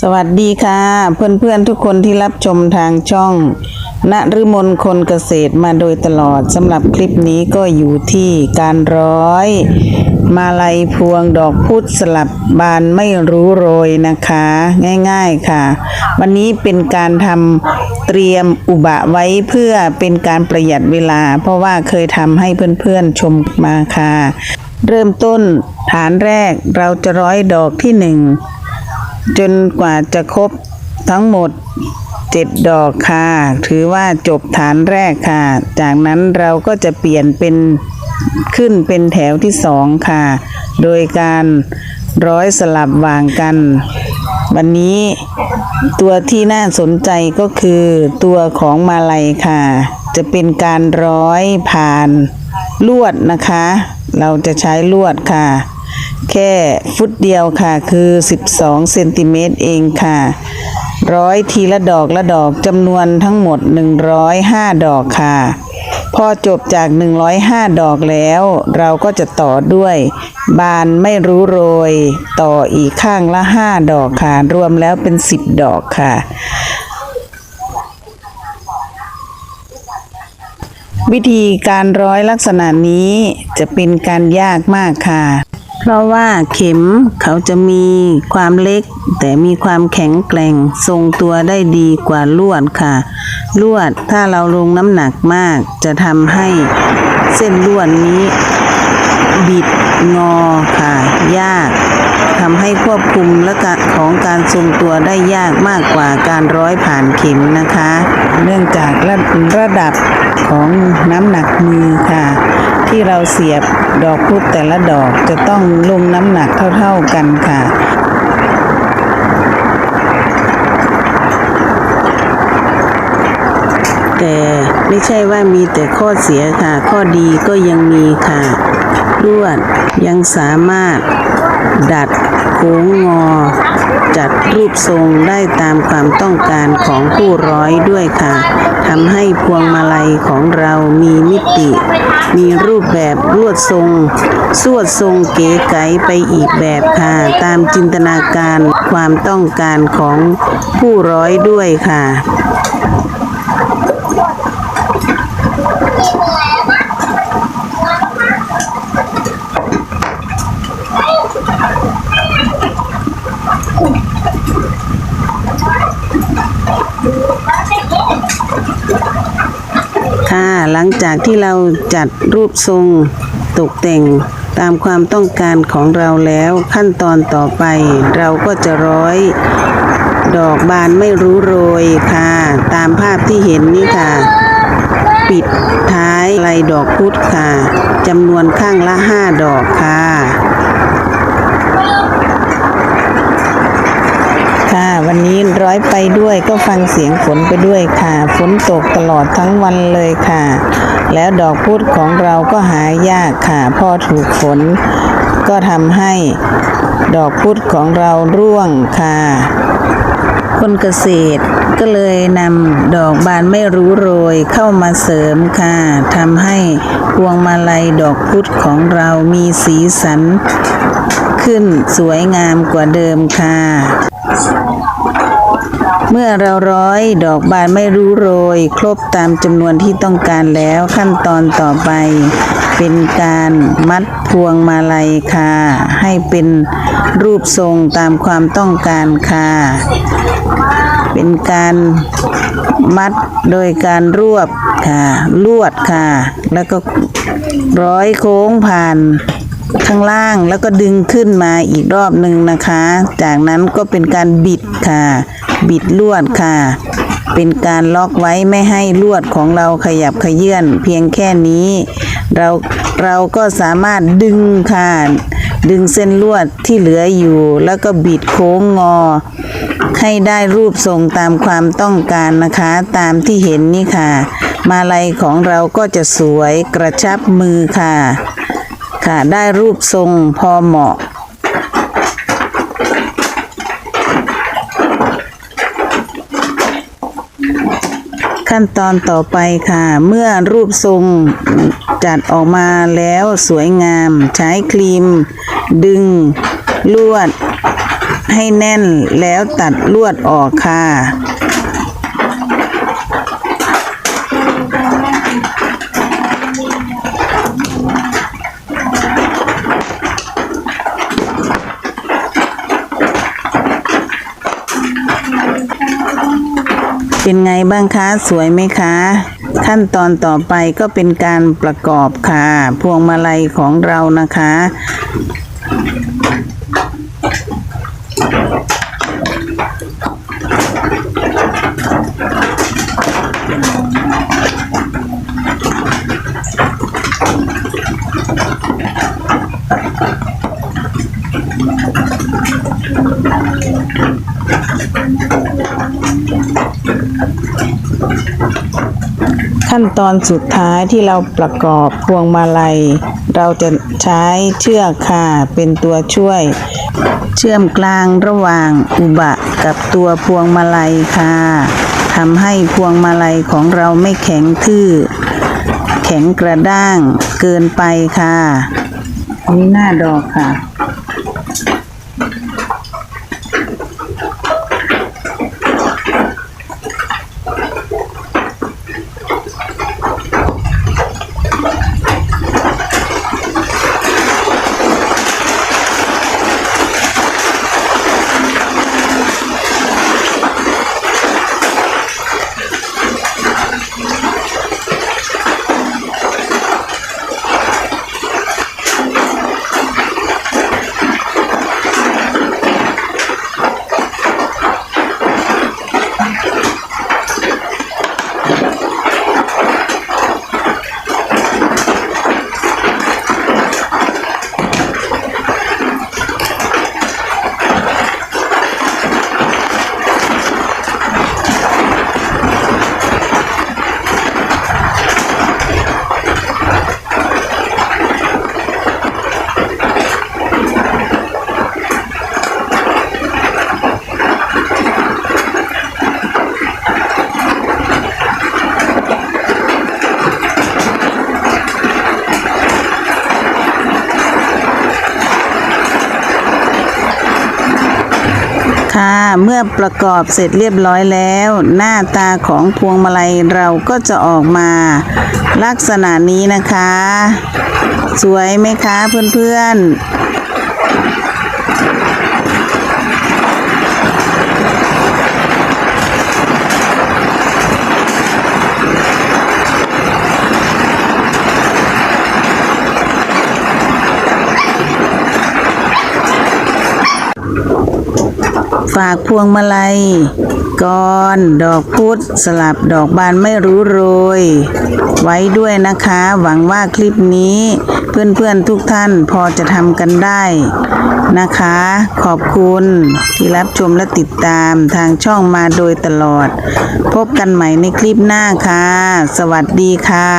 สวัสดีค่ะ เพื่อนๆทุกคนที่รับชมทางช่อง ณฤมลคนเกษตรมาโดยตลอดสำหรับคลิปนี้ก็อยู่ที่การร้อย มาลัยพวงดอกพุธสลับบานไม่รู้โรยนะคะ ง่ายๆค่ะ วันนี้เป็นการทำเตรียมอุบะไว้เพื่อเป็นการประหยัดเวลา เพราะว่าเคยทำให้เพื่อนๆชมมาค่ะ เริ่มต้นฐานแรกเราจะร้อยดอกที่หนึ่ง จนกว่าจะครบทั้งหมดเจ็ดดอกค่ะ ถือว่าจบฐานแรกค่ะ จากนั้นเราก็จะเปลี่ยนเป็นขึ้นเป็นแถวที่สองค่ะ โดยการร้อยสลับวางกัน วันนี้ตัวที่น่าสนใจก็คือตัวของมาลัยค่ะ จะเป็นการร้อยผ่านลวดนะคะ เราจะใช้ลวดค่ะ แค่ฟุตเดียวค่ะคือ 12 เซนติเมตรเองค่ะร้อยทีละดอกละดอกจำนวนทั้งหมด 105 ดอกค่ะ พอจบจาก 105 ดอกแล้ว เราก็จะต่อด้วย บานไม่รู้โรย ต่ออีกข้างละ 5 ดอกค่ะ รวมแล้วเป็น 10 ดอกค่ะ วิธีการร้อยลักษณะนี้จะเป็นการยากมากค่ะ เพราะว่าเข็มเขาจะมีความเล็ก แต่มีความแข็งแกร่งทรงตัวได้ดีกว่าลวดค่ะ ลวดถ้าเราลงน้ำหนักมาก จะทำให้เส้นลวดนี้ บิดงอค่ะ ยากทำให้ควบคุมและกของการทรงตัวได้ยากมากกว่าการร้อยผ่านเข็มนะคะ เนื่องจากระระดับของน้ำหนักมือค่ะ ที่เราเสียบดอกพุธแต่ละดอกจะต้องลงน้ำหนักเท่าๆกันค่ะแต่ไม่ใช่ว่ามีแต่ข้อเสียค่ะ ข้อดีก็ยังมีค่ะลวดยังสามารถดัด โค้งงอ จัดรูปทรงได้ตามความต้องการของผู้ร้อยด้วยค่ะทำให้พวงมาลัยของเรามีมิติ มีรูปแบบลวดทรง สวดทรงเก๋ไก๋ไปอีกแบบค่ะ ตามจินตนาการความต้องการของผู้ร้อยด้วยค่ะค่ะ หลังจากที่เราจัดรูปทรง ตกแต่งตามความต้องการของเราแล้วขั้นตอนต่อไป เราก็จะร้อย ดอกบานไม่รู้โรยค่ะ ตามภาพที่เห็นนี่ค่ะ ปิดท้ายลายดอกพุธค่ะจำนวนข้างละห้าดอกค่ะ ค่ะ วันนี้ร้อยไปด้วยก็ฟังเสียงฝนไปด้วยค่ะ ฝนตกตลอดทั้งวันเลยค่ะ แล้วดอกพุธของเราก็หายากค่ะ พอถูกฝนก็ทำให้ดอกพุธของเราร่วงค่ะ คนเกษตรก็เลยนำดอกบานไม่รู้โรยเข้ามาเสริมค่ะทำให้พวงมาลัยดอกพุธของเรามีสีสันขึ้นสวยงามกว่าเดิมค่ะ เมื่อเราร้อยดอกบานไม่รู้โรย ครบตามจำนวนที่ต้องการแล้วขั้นตอนต่อไป เป็นการมัดพวงมาลัยค่ะ ให้เป็นรูปทรงตามความต้องการค่ะ เป็นการมัดโดยการรวบค่ะ ลวดค่ะ แล้วก็ร้อยโค้งผ่าน ข้างล่างแล้วก็ดึงขึ้นมาอีกรอบหนึ่งนะคะ จากนั้นก็เป็นการบิดค่ะ บิดลวดค่ะ เป็นการล็อกไว้ไม่ให้ลวดของเราขยับขยื่นเพียงแค่นี้ เราเราก็สามารถดึงค่ะดึงเส้นลวดที่เหลืออยู่ แล้วก็บิดโค้งงอ ให้ได้รูปทรงตามความต้องการนะคะ ตามที่เห็นนี่ค่ะ มาลัยของเราก็จะสวยกระชับมือค่ะ ค่ะ ได้รูปทรงพอเหมาะ ขั้นตอนต่อไปค่ะ เมื่อรูปทรงจัดออกมาแล้วสวยงาม ใช้ครีม ดึง ลวด ให้แน่นแล้วตัดลวดออกค่ะ เป็นไงบ้างคะสวยไหมคะ ขั้นตอนต่อไปก็เป็นการประกอบค่ะ พวงมาลัยของเรานะคะ ขั้นตอนสุดท้ายที่เราประกอบพวงมาลัย เราจะใช้เชือกค่ะเป็นตัวช่วย เชื่อมกลางระหว่างอุบะกับตัวพวงมาลัยค่ะทำให้พวงมาลัยของเราไม่แข็งทื่อ แข็งกระด้างเกินไปค่ะ นี่หน้าดอกค่ะ ค่ะ เมื่อประกอบเสร็จเรียบร้อยแล้ว หน้าตาของพวงมาลัยเราก็จะออกมา ลักษณะนี้นะคะ สวยไหมคะเพื่อนๆ ฝากพวงมาลัยก้อนดอกพุธสลับดอกบานไม่รู้โรย ไว้ด้วยนะคะ หวังว่าคลิปนี้ เพื่อนๆทุกท่านพอจะทำกันได้นะคะ ขอบคุณที่รับชมและติดตามทางช่องมาโดยตลอด พบกันใหม่ในคลิปหน้าค่ะ สวัสดีค่ะ